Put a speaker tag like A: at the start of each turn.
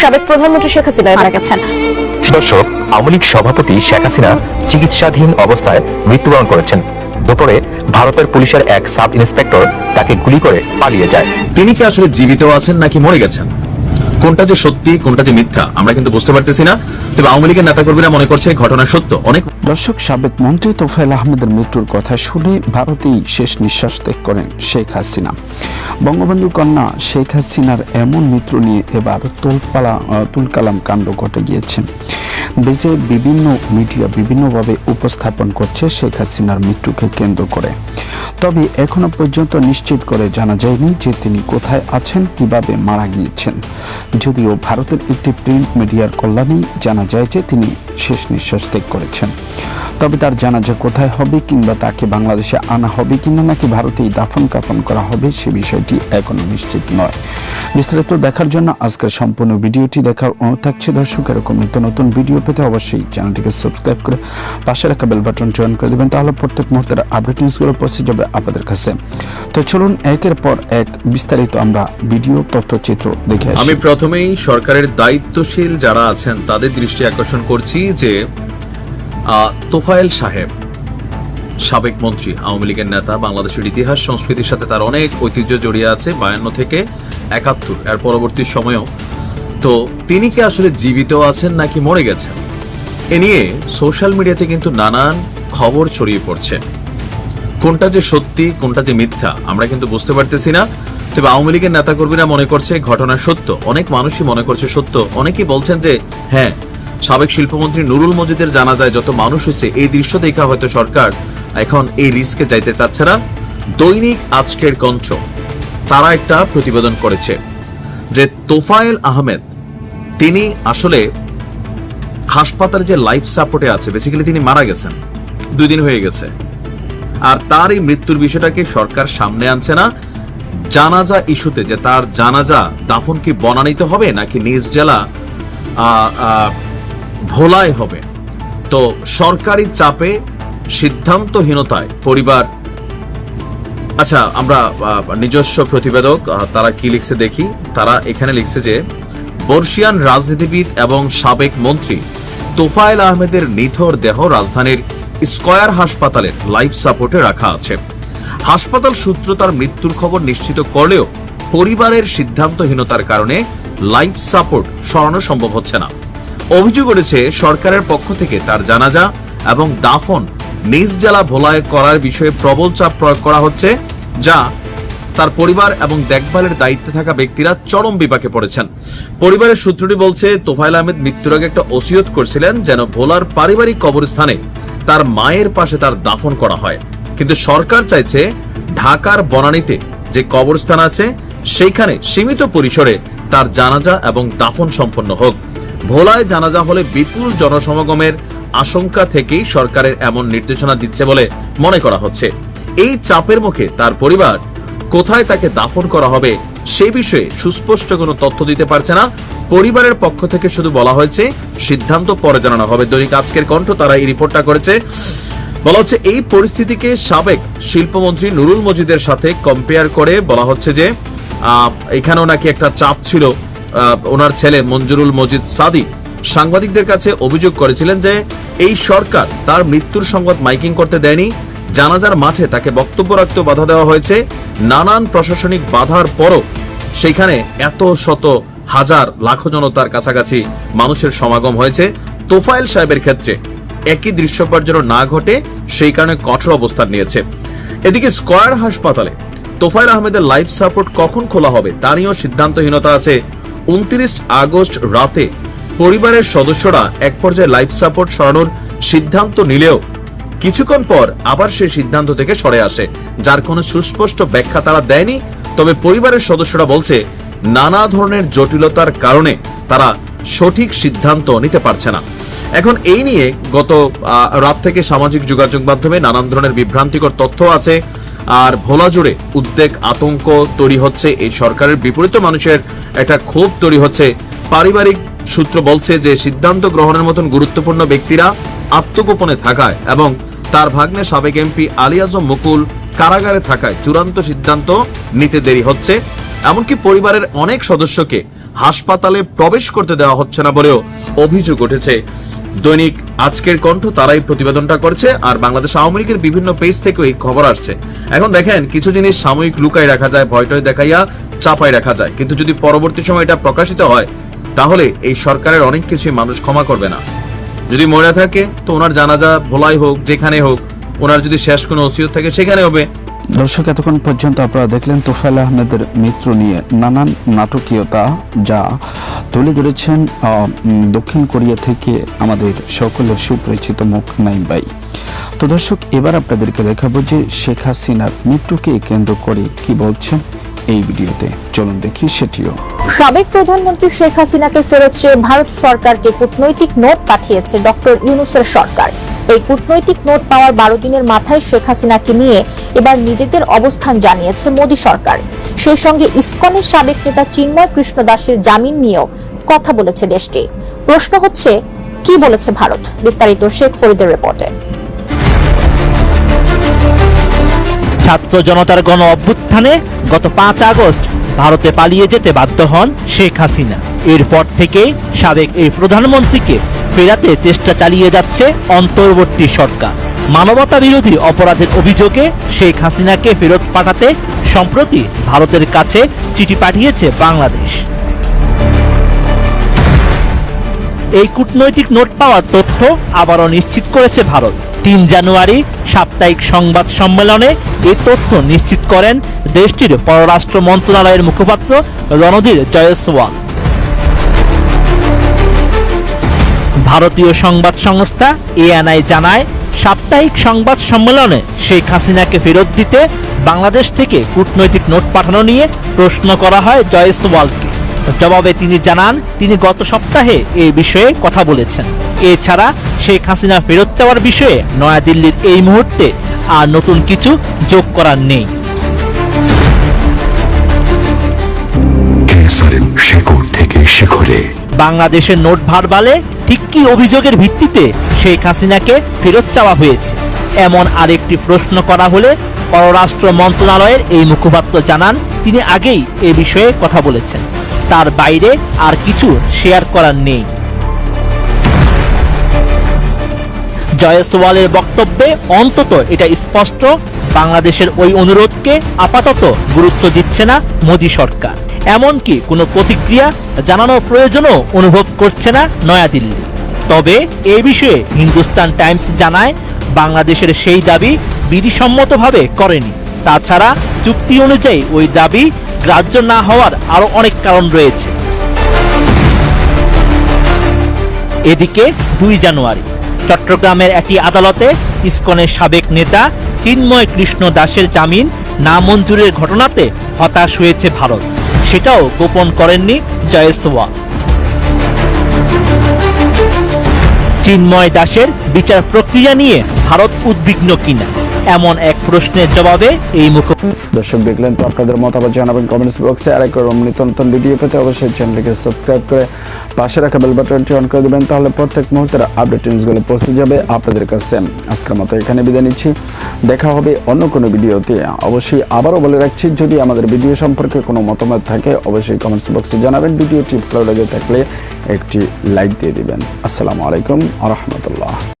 A: সাবেক প্রধানমন্ত্রী শেখ হাসিনা মারা গেছেন।
B: দর্শক আওয়ামী লীগ সভাপতি শেখ হাসিনা চিকিৎসাধীন অবস্থায় মৃত্যুবরণ করেছেন। দুপুরে ভারতের পুলিশের এক সাব ইন্সপেক্টর তাকে গুলি করে পালিয়ে যায়।
C: তিনি কি আসলে জীবিত আছেন নাকি মরে গেছেন? কোনটা যে সত্যি, কোনটা যে মিথ্যা, আমরা কিন্তু বুঝতে পারতেছি না। তবে আওয়ামী লীগের নেতাকর্মীরা মনে করছে ঘটনা সত্য। অনেক
D: দর্শক, সাবেক মন্ত্রী তোফায়েল আহমেদের মৃত্যুর কথা শুনে ভারতেই শেষ নিঃশ্বাস ত্যাগ করেন শেখ হাসিনা। বঙ্গবন্ধু কন্যা শেখ হাসিনার এমন মৃত্যু নিয়ে এবার তোলপালা তুলকালাম কাণ্ড ঘটে গিয়েছে। দেশে বিভিন্ন মিডিয়া বিভিন্নভাবে উপস্থাপন করছে শেখ হাসিনার মৃত্যুকে কেন্দ্র করে। তবে এখনও পর্যন্ত নিশ্চিত করে জানা যায়নি যে তিনি কোথায় আছেন, কীভাবে মারা গিয়েছেন। যদিও ভারতের একটি প্রিন্ট মিডিয়ার কল্যাণেই জানা যায় যে তিনি শেষ নিঃশ্বাস ত্যাগ করেছেন। তবে তার জানাজা কোথায় হবে কিংবা তাকে বাংলাদেশে আনা হবে কিনা নাকি ভারতেই দাফন কাফন করা হবে সে বিষয়টি এখনও নিশ্চিত নয়। বিস্তারিত দেখার জন্য আজকের সম্পূর্ণ ভিডিওটি দেখার অনুরোধ থাকছে। দর্শক, এরকম নিত্য নতুন ভিডিও পেতে অবশ্যই চ্যানেলটিকে সাবস্ক্রাইব করে পাশে রাখা বেল বাটন চয়ন করে দেবেন। তাহলে প্রত্যেক মুহূর্তের আপডেট নিউজগুলো পৌঁছে যাবে আপনাদের কাছে। তো চলুন, একের পর এক বিস্তারিত আমরা ভিডিও, তথ্যচিত্র দেখে
C: আমি প্রথমেই সরকারের দায়িত্বশীল যারা আছেন, তাদের দৃষ্টি আকর্ষণ করছি যে তোফায়েল সাহেব, সাবেক মন্ত্রী, আওয়ামী লীগের নেতা, বাংলাদেশের ইতিহাস, সংস্কৃতির সাথে তার অনেক ঐতিহ্য জড়িয়ে আছে, বায়ান্ন থেকে একাত্তর, এর পরবর্তী সময়েও। তো তিনি কি আসলে জীবিত আছেন নাকি মরে গেছেন? এ নিয়ে সোশ্যাল মিডিয়াতে কিন্তু নানান খবর ছড়িয়ে পড়ছে। কোনটা যে সত্যি, কোনটা যে মিথ্যা, আমরা কিন্তু বুঝতে পারতেছি না। তবে আওয়ামী লীগের নেতাকর্মীরা মনে করছে ঘটনা সত্য, অনেক মানুষই মনে করছে সত্য। অনেকেই বলছেন যে হ্যাঁ সাবেক শিল্পমন্ত্রী নুরুল মজিদের জানা যায় যত মানুষ হয়েছে, এই দৃশ্য দেখা হয়তো সরকার এখন এই রিস্কে যাইতে চাচ্ছে না। দৈনিক আজকের কণ্ঠ। তারা একটা প্রতিবেদন করেছে যে তোফায়েল আহমেদ, তিনি আসলে হাসপাতালে যে লাইফ সাপোর্টে আছে বেসিক্যালি তিনি মারা গেছেন। দুই দিন হয়ে গেছে। আর তার এই মৃত্যুর বিষয়টাকে সরকার সামনে আনছে না। জানাজা ইস্যুতে যে তার জানাজা দাফন কি বনানিতে হবে নাকি নিজ জেলা ভোলায় হবে। তো সরকারি চাপে, সিদ্ধান্তহীনতায় পরিবার আচ্ছা আমরা নিজস্ব প্রতিবেদক তারা কি লিখছে দেখি। তারা এখানে লিখছে যে, বর্ষিয়ান রাজনীতিবিদ এবং সাবেক মন্ত্রী তোফায়েল আহমেদের নিথর দেহ রাজধানীর স্কয়ার হাসপাতালের লাইফ সাপোর্টে রাখা আছে। হাসপাতাল সূত্র তার মৃত্যুর খবর নিশ্চিত করলেও পরিবারের সিদ্ধান্তহীনতার কারণে লাইফ সাপোর্ট সরানো সম্ভব হচ্ছে না। অভিযোগ উঠেছে সরকারের পক্ষ থেকে তার জানাজা এবং দাফন নিজ জেলা ভোলায় করার বিষয়ে প্রবল চাপ প্রয়োগ করা হচ্ছে, যা তার পরিবার এবং দেখভালের দায়িত্বে থাকা ব্যক্তিরা চরম বিপাকে পড়েছেন। পরিবারের সূত্রটি বলছে তোফাইল আহমেদ মৃত্যুর আগে একটা ওসিয়ত করছিলেন যেন ভোলার পারিবারিক কবরস্থানে তার মায়ের পাশে তার দাফন করা হয়। কিন্তু সরকার চাইছে ঢাকার বনানীতে যে কবরস্থান আছে, সেইখানে সীমিত পরিসরে তার জানাজা এবং দাফন সম্পন্ন হোক। ভোলায় জানাজা হলে বিপুল জনসমাগমের আশঙ্কা থেকেই সরকারের এমন নির্দেশনা দিচ্ছে বলে মনে করা হচ্ছে। এই চাপের মুখে তার পরিবার কোথায় তাকে দাফন করা হবে সে বিষয়ে সুস্পষ্ট কোনো তথ্য দিতে পারছে না। পরিবারের পক্ষ থেকে শুধু বলা হয়েছে, সিদ্ধান্ত পরে জানানো হবে। দৈনিক আজকের কণ্ঠ তারা এই রিপোর্টটা করেছে। বলা হচ্ছে, এই পরিস্থিতিকে সাবেক শিল্পমন্ত্রী নুরুল মজিদের সাথে কম্পেয়ার করে বলা হচ্ছে যে এখানেও নাকি একটা চাপ ছিল। ওনার ছেলে মঞ্জুরুল মজিদ সাদি সাংবাদিকদের কাছে অভিযোগ করেছিলেন যে এই সরকার তার মৃত্যুর সংবাদ মাইকিং করতে দেয়নি। জানাজার মাঠে তাকে বক্তব্য রাখতে বাধা দেওয়া হয়েছে। নানান প্রশাসনিক বাধার পরও সেখানে এত শত হাজার লাখো জনতার কাছাকাছি মানুষের সমাগম হয়েছে। তোফায়েল সাহেবের ক্ষেত্রে একই দৃশ্যপট যেন না ঘটে, সেই কারণে কঠোর অবস্থান নিয়েছে। এদিকে স্কয়ার হাসপাতালে তোফায়েল আহমেদের লাইফ সাপোর্ট কখন খোলা হবে তা নিয়েও সিদ্ধান্তহীনতা আছে উনত্রিশ আগস্ট রাতে পরিবারের সদস্যরা এক পর্যায়ে লাইফ সাপোর্ট সরানোর সিদ্ধান্ত নিলেও কিছুক্ষণ পর আবার সেই সিদ্ধান্ত থেকে সরে আসে, যার কোনো সুস্পষ্ট ব্যাখ্যা তারা দেয়নি। তবে পরিবারের সদস্যরা বলছে, নানা ধরনের জটিলতার কারণে তারা সঠিক সিদ্ধান্ত নিতে পারছে না। এখন এই নিয়ে গত রাত থেকে সামাজিক যোগাযোগ মাধ্যমে নানান ধরনের বিভ্রান্তিকর তথ্য আছে। আর ভোলা জুড়ে উদ্বেগ, আতঙ্ক তৈরি হচ্ছে এই সরকারের বিপরীত মানুষের। একটা ক্ষোভ তৈরি হচ্ছে। পারিবারিক সূত্র বলছে যে, সিদ্ধান্ত গ্রহণের মতন গুরুত্বপূর্ণ ব্যক্তিরা আত্মগোপনে থাকায় এবং তার ভাগ্নে সাবেক এমপি আলী আজম মুকুল কারাগারে থাকায় চূড়ান্ত সিদ্ধান্ত নিতে দেরি হচ্ছে। এমনকি পরিবারের অনেক সদস্যকে হাসপাতালে প্রবেশ করতে দেওয়া হচ্ছে না বলেও অভিযোগ উঠেছে। দৈনিক আজকের কণ্ঠ তারাই প্রতিবেদনটা করছে, আর বাংলাদেশ আওয়ামী লীগের বিভিন্ন পেজ থেকেও এই খবর আসছে। এখন দেখেন, কিছু জিনিস সাময়িক লুকাই রাখা যায়, ভয়টয় দেখাইয়া চাপাই রাখা যায়। কিন্তু যদি পরবর্তী সময় এটা প্রকাশিত হয়, তাহলে এই সরকারের অনেক কিছুই মানুষ ক্ষমা করবে না। যদি মরে থাকে, তো ওনার জানাজা ভোলাই হোক, যেখানে হোক, ওনার যদি শেষ কোনো ওসিয়ত থাকে, সেখানে হবে।
D: দর্শক, এতক্ষণ পর্যন্ত আপনারা দেখলেন তোফায়েল আহমেদের মৃত্যু নিয়ে নানান নাটকীয়তা যা তুলে ধরেছেন দক্ষিণ কোরিয়া থেকে আমাদের সকলের সুপরিচিত মুখ ভাই তো দর্শক, এবার আপনাদেরকে দেখাবো যে শেখ হাসিনার মৃত্যুকে কেন্দ্র করে কি বলছেন এই ভিডিওতে। চলুন দেখি সেটিও।
A: সাবেক প্রধানমন্ত্রী শেখ হাসিনাকে ফেরত চেয়ে ভারত সরকারকে কূটনৈতিক নোট পাঠিয়েছে ডক্টর ইউনুসের সরকার। এই কূটনৈতিক নোট পাওয়ার বারো দিনের মাথায় শেখ হাসিনাকে নিয়ে এবার নিজেদের অবস্থান জানিয়েছে মোদী সরকার। সেই সঙ্গে ইসকনের সাবেক নেতা চিন্ময় কৃষ্ণ দাসের জামিন নিয়েও কথা বলেছে দেশটি। প্রশ্ন হচ্ছে, কি বলেছে ভারত? বিস্তারিত শেখ ফরিদের রিপোর্টে।
E: ছাত্র জনতার গণ অভ্যুত্থানে গত পাঁচ আগস্ট ভারতে পালিয়ে যেতে বাধ্য হন শেখ হাসিনা। এরপর থেকে সাবেক এই প্রধানমন্ত্রীকে ফেরাতে চেষ্টা চালিয়ে যাচ্ছে অন্তর্বর্তী সরকার। মানবতা বিরোধী অপরাধের অভিযোগে শেখ হাসিনাকে ফেরত পাঠাতে সম্প্রতি ভারতের কাছে চিঠি পাঠিয়েছে বাংলাদেশ। এই কূটনৈতিক নোট পাওয়ার তথ্য আবারও নিশ্চিত করেছে ভারত। তিন জানুয়ারি সাপ্তাহিক সংবাদ সম্মেলনে এই তথ্য নিশ্চিত করেন দেশটির পররাষ্ট্র মন্ত্রণালয়ের মুখপাত্র রণধীর জয়সওয়াল। ভারতীয় সংবাদ সংস্থা এএনআই জানায় সাপ্তাহিক সংবাদ সম্মেলনে শেখ হাসিনাকে ফেরত দিতে বাংলাদেশ থেকে কূটনৈতিক নোট পাঠানো নিয়ে প্রশ্ন করা হয় জয়সওয়ালকে। জবাবে তিনি জানান তিনি গত সপ্তাহে এই বিষয়ে কথা বলেছেন। এছাড়া শেখ হাসিনা ফেরত চাওয়ার বিষয়ে নয়াদিল্লির এই মুহূর্তে আর নতুন কিছু যোগ করার নেই।
F: থেকে শেখরে।
E: বাংলাদেশের নোট ভারবালে ঠিক কি অভিযোগের ভিত্তিতে শেখ হাসিনাকে ফেরত চাওয়া হয়েছে? এমন আরেকটি প্রশ্ন করা হলে পররাষ্ট্র মন্ত্রণালয়ের এই মুখপাত্র জানান, তিনি আগেই এ বিষয়ে কথা বলেছেন। তার বাইরে আর কিছু শেয়ার করার নেই। জয়সওয়ালের বক্তব্যে অন্তত এটা স্পষ্ট, বাংলাদেশের ওই অনুরোধকে আপাতত গুরুত্ব দিচ্ছে না মোদী সরকার। এমনকি কোনো প্রতিক্রিয়া জানানোর প্রয়োজনও অনুভব করছে না নয়াদিল্লি। তবে এ বিষয়ে হিন্দুস্তান টাইমস জানায়, বাংলাদেশের সেই দাবি বিধিসম্মতভাবে করেনি। তাছাড়া চুক্তি অনুযায়ী ওই দাবি গ্রাহ্য না হওয়ার আরও অনেক কারণ রয়েছে। এদিকে দুই জানুয়ারি, চট্টগ্রামের একটি আদালতে ইসকনের সাবেক নেতা চিন্ময় কৃষ্ণ দাসের জামিন নামঞ্জুরের ঘটনাতে হতাশ হয়েছে ভারত। সেটাও গোপন করেননি জয়সওয়াল চিন্ময় দাসের বিচার প্রক্রিয়া নিয়ে ভারত উদ্বিগ্ন কিনা? এমন এক প্রশ্নের জবাবে এই মুখ
D: দর্শক দেখলেন তো আপনাদের মতামত জানাবেন কমেন্টস বক্সে আর একবার নিত্য নতুন ভিডিও পেতে অবশ্যই চ্যানেলটিকে সাবস্ক্রাইব করে পাশে রাখা বেল বাটনটি অন করে দেবেন, তাহলে প্রত্যেক মুহূর্তের আপডেট নিউজগুলো পৌঁছে যাবে আপনাদের কাছে। আজকের মতো এখানে বিদায় নিচ্ছি। দেখা হবে অন্য কোনো ভিডিওতে অবশ্যই আবারও বলে রাখছি, যদি আমাদের ভিডিও সম্পর্কে কোনো মতামত থাকে, অবশ্যই কমেন্টস বক্সে জানাবেন। ভিডিওটি ভালো লেগে থাকলে একটি লাইক দিয়ে দিবেন। আসসালামু আলাইকুম আ রহমতুল্লাহ।